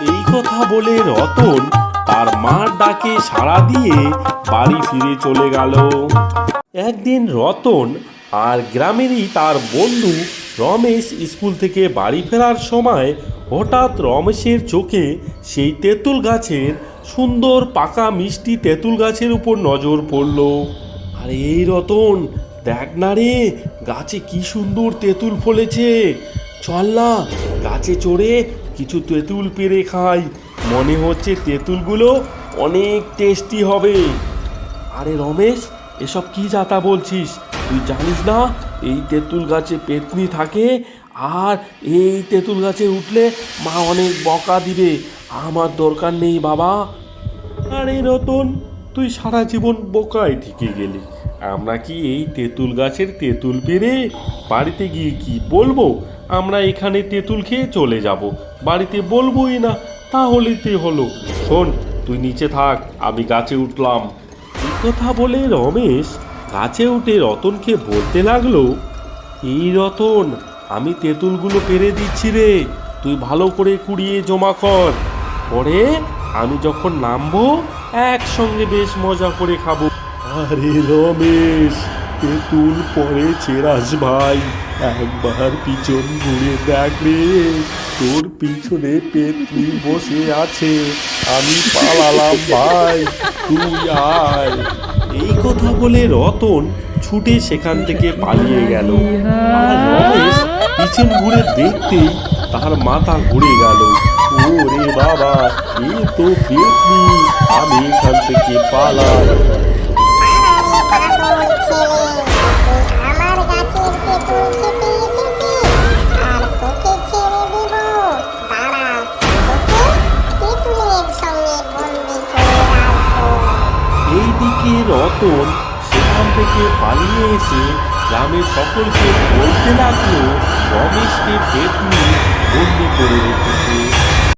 এই কথা বলে রতন তার মার ডাকে সাড়া দিয়ে বাড়ি ফিরে চলে গেল। একদিন রতন আর গ্রামেরই তার বন্ধু রমেশ স্কুল থেকে বাড়ি ফেরার সময় হঠাৎ রমেশের চোখে সেই তেঁতুল গাছের সুন্দর পাকা মিষ্টি তেঁতুল গাছের উপর নজর পড়ল। আরে এই রতন, দেখ না রে, গাছে কি সুন্দর তেঁতুল ফলেছে। চল না, গাছে চড়ে কিছু তেঁতুল পেরে খাই। মনে হচ্ছে তেঁতুলগুলো অনেক টেস্টি হবে। আরে রমেশ, এসব কি যাতা বলছিস? তুই জানিস না, এই তেঁতুল গাছে পেতনি থাকে আর এই তেঁতুল গাছে উঠলে মা অনেক বকা দিবে। আমার দরকার নেই বাবা। আরে রতন, তুই সারা জীবন বোকায় ঢেকে গেলি। আমরা কি এই তেঁতুল গাছের তেঁতুল পেরে বাড়িতে গিয়ে কি বলব? আমরা এখানে তেঁতুল খেয়ে চলে যাব। বাড়িতে বলবোই না তাহলেতে হলো। শোন, তুই নিচে থাক, আমি গাছে উঠলাম। এই কথা বলে রমেশ গাছে উঠে রতনকে বলতে লাগল, এই রতন, আমি তেঁতুলগুলো পেরে দিচ্ছি রে। তুই ভালো করে কুড়িয়ে জমা কর। পরে আমি যখন নামবো, একসঙ্গে বেশ মজা করে খাব। আরে রমেশ তেঁতুল পরে ছেড়াস ভাই। একবার পিছন ঘুরে দেখ রে তোর পিছনে পেতনি বসে আছে। আমি পালালাম ভাই তুই আয়। এই কথা বলে রতন ছুটে সেখান থেকে পালিয়ে গেল। আর রমেশ পিছন ঘুরে দেখতেই তার মাথা ঘুরে গেল। ওরে বাবা এ তো পেতনি আমি এখান থেকে পালাই। এইদিকে রতন সেখান থেকে পালিয়ে এসে গ্রামের সকলকে বলতে লাগল রমেশকে পেটনি বন্দি করে রেখেছে।